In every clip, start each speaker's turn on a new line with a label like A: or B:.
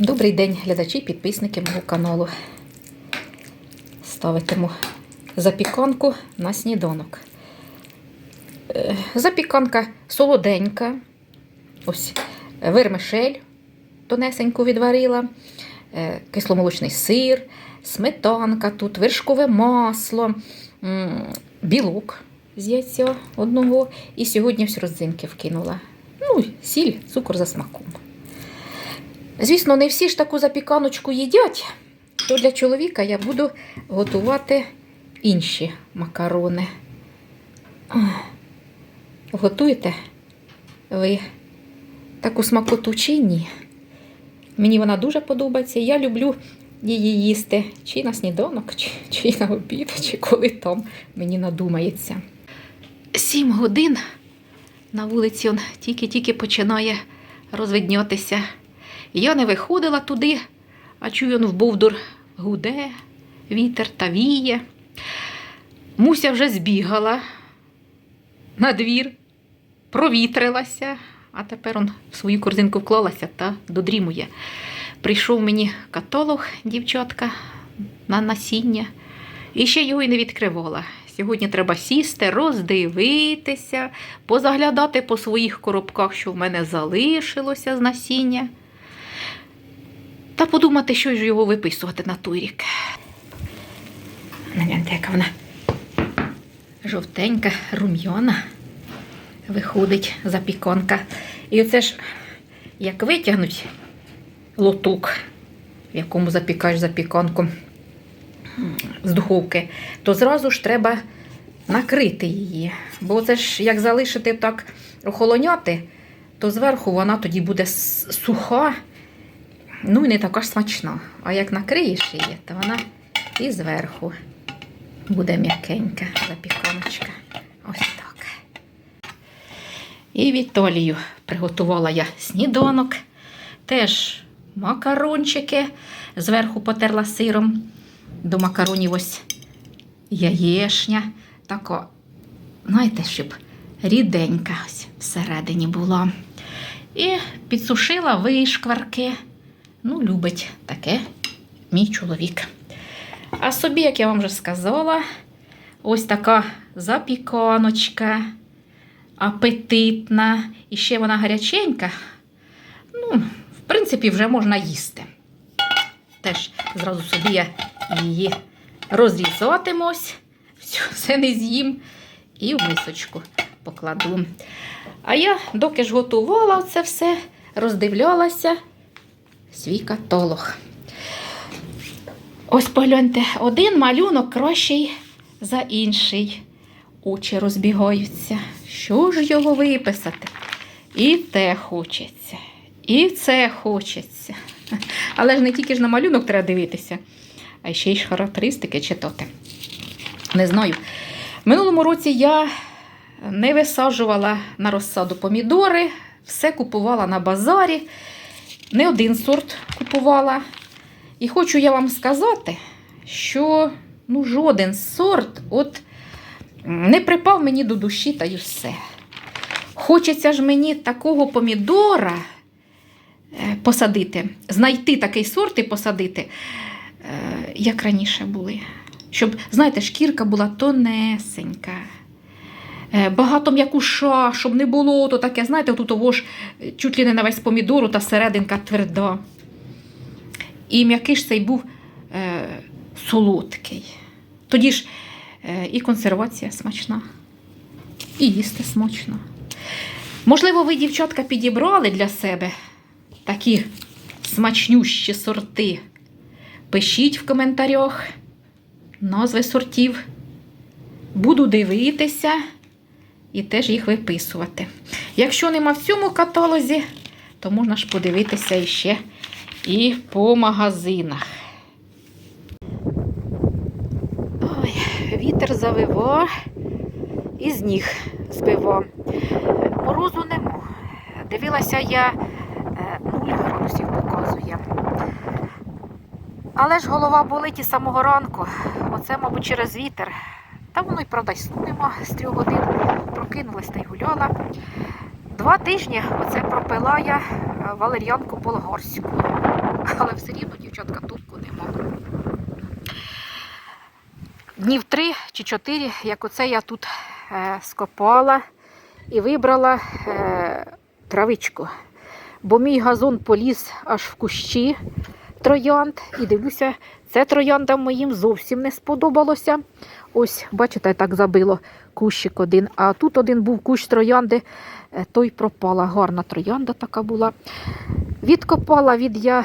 A: Добрий день, глядачі, підписники мого каналу. Ставитиму запіканку на сніданок. Е, Запіканка солоденька. Ось вермишель тонесеньку відварила, е, кисломолочний сир, сметанка тут, вершкове масло, білок з яйця одного. І сьогодні всі родзинки вкинула. Ну, сіль, цукор за смаком. Звісно, не всі ж таку запіканочку їдять, то для чоловіка я буду готувати інші макарони. Готуєте ви таку смакоту чи ні? Мені вона дуже подобається. Я люблю її їсти чи на сніданок, чи, чи на обід, чи коли там мені надумається. Сім годин на вулиці тільки-тільки починає розвиднятися. Я не виходила туди, а чую он в Бовдур гуде, вітер та віє. Муся вже збігала на двір, провітрилася, а тепер он в свою корзинку вклалася та додрімує. Прийшов мені каталог, дівчатка, на насіння, і ще його й не відкривала. Сьогодні треба сісти, роздивитися, позаглядати по своїх коробках, що в мене залишилося з насіння. Та подумати, що ж його виписувати на той рік. Гляньте, яка вона жовтенька, рум'яна. Виходить запіканка. І оце ж, як витягнуть лоток, в якому запікаєш запіканку м, з духовки, то зразу ж треба накрити її. Бо це ж як залишити так охолоняти, то зверху вона тоді буде суха, ну і не така ж смачна. А як накриєш її, то вона і зверху буде м'якенька запіканочка. Ось так. І Віталію приготувала я сніданок. Теж макарончики. Зверху потерла сиром. До макаронів ось яєшня. Така, знаєте, щоб ріденька ось всередині була. І підсушила вишкварки. Ну, любить таке мій чоловік. А собі, як я вам вже сказала, ось така запіканочка, апетитна. І ще вона гаряченька. Ну, в принципі, вже можна їсти. Теж зразу собі я її розрізатимусь, все не з'їм і в мисочку покладу. А я, доки ж готувала це все, роздивлялася свій каталог. Ось погляньте, один малюнок кращий за інший. Очі розбігаються. Що ж його виписати? І те хочеться, і це хочеться. Але ж не тільки ж на малюнок треба дивитися, а ще й характеристики читати. Не знаю. В минулому році я не висаджувала на розсаду помідори, все купувала на базарі. Не один сорт купувала. І хочу я вам сказати, що ну, жоден сорт от не припав мені до душі та й все. Хочеться ж мені такого помідора е, посадити, знайти такий сорт і посадити, е, як раніше були. Щоб, знаєте, шкірка була тонесенька. Е, Багато м'якуша, щоб не було то таке, знаєте, тут того ж е, чуть ли не на весь помідору та серединка тверда. І м'який ж цей був е, солодкий. Тоді ж е, і консервація смачна, і їсти смачно. Можливо, ви, дівчатка, підібрали для себе такі смачнющі сорти. Пишіть в коментарях назви сортів. Буду дивитися і теж їх виписувати. Якщо нема в цьому каталозі, то можна ж подивитися іще і по магазинах. Ой, вітер завива і з ніг збива. Морозу нема. Дивилася я е, 0 градусів показує. Але ж голова болить із самого ранку. Оце, мабуть, через вітер. Та воно й правда сну нема з трьох годин. Прокинулась та й гуляла. Два тижні оце пропила я е, валер'янку болгарську. але все рівно дівчатка тупку нема. Днів три чи чотири, як оце я тут е, скопала і вибрала е, травичку. Бо мій газон поліз аж в кущі троянд. І дивлюся, це трояндам моїм зовсім не сподобалося. Ось, бачите, так забило кущик один. А тут один був кущ троянди, е, той пропала. Гарна троянда така була. Відкопала, від я,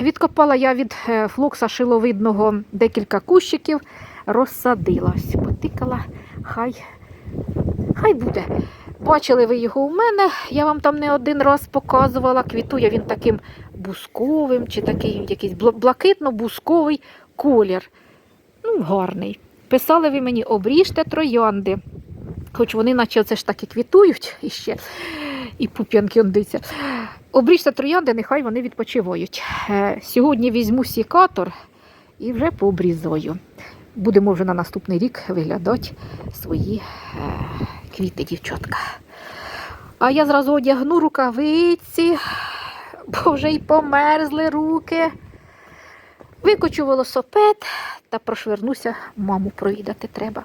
A: відкопала я від е, флокса шиловидного декілька кущиків, розсадила. Ось, потикала, хай, хай буде. Бачили ви його у мене, я вам там не один раз показувала. Квітує він таким бусковим чи такий якийсь блакитно-бусковий колір. Ну, гарний. Писали ви мені, обріжте троянди. Хоч вони, наче це ж так і квітують іще, і пуп'янки он дивіться. Обріжте троянди, нехай вони відпочивають. Е, Сьогодні візьму сікатор і вже пообрізаю. Будемо вже на наступний рік виглядати свої е, квіти, дівчатка. А я зразу одягну рукавиці, бо вже й померзли руки. Викочу велосипед та прошвернуся, маму провідати треба.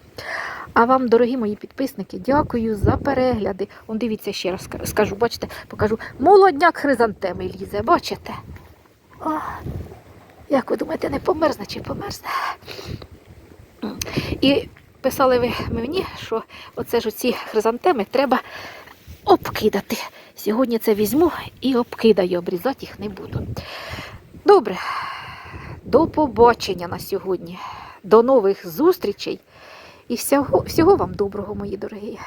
A: А вам, дорогі мої підписники, дякую за перегляди. Он дивіться ще раз скажу, бачите, покажу. Молодняк хризантеми лізе, бачите? О, як ви думаєте, не померзне чи померзне? І писали ви мені, що оце ж оці хризантеми треба обкидати. Сьогодні це візьму і обкидаю, обрізати їх не буду. Добре, до побачення на сьогодні. До нових зустрічей і всього, всього вам доброго, мої дорогі.